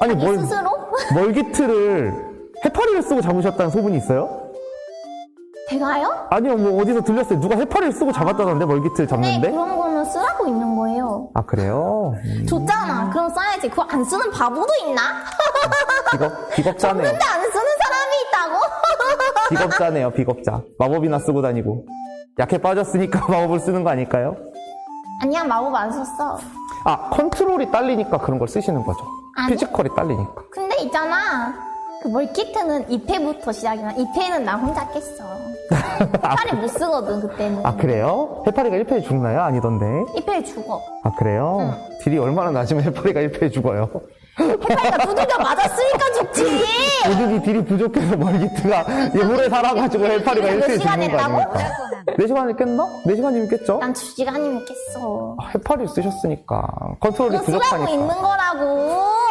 아니 뭘 스스로? 멀기트를 해파리를 쓰고 잡으셨다는 소문이 있어요? 제가요? 아니요, 뭐 어디서 들렸어요. 누가 해파리를 쓰고 잡았다던데 멀기트를 네, 잡는데? 그런 거는 쓰라고 있는 거예요. 아 그래요? 음, 줬잖아. 그럼 써야지. 그거 안 쓰는 바보도 있나? 비겁 비겁자네요. 근데 안 쓰는 사람이 있다고? 비겁자네요, 비겁자. 마법이나 쓰고 다니고. 약해 빠졌으니까 마법을 쓰는 거 아닐까요? 아니야, 마법 안 썼어. 아, 컨트롤이 딸리니까 그런 걸 쓰시는 거죠. 아니. 피지컬이 딸리니까. 근데 있잖아. 그 멀키트는 2패부터 시작이야. 2패는 나 혼자 깼어. 팔이 못 쓰거든, 그때는. 아, 그래요? 해파리가 1패에 죽나요? 아니던데. 2패 죽어. 아, 그래요? 딜이 얼마나 낮으면 해파리가 1패에 죽어요? 해파리가 두들겨 맞았으니까 죽지! 도둑이 딜이 부족해서 멀기트가 예물에 살아가지고 해파리가 몇 1패에 시간 죽는 거? 아닙니까? 4시간이 깼나? 4시간이면 깼죠? 난 2시간이면 깼어. 해파리 쓰셨으니까. 컨트롤이 그거 쓰라고 부족하니까. 있는 거라고.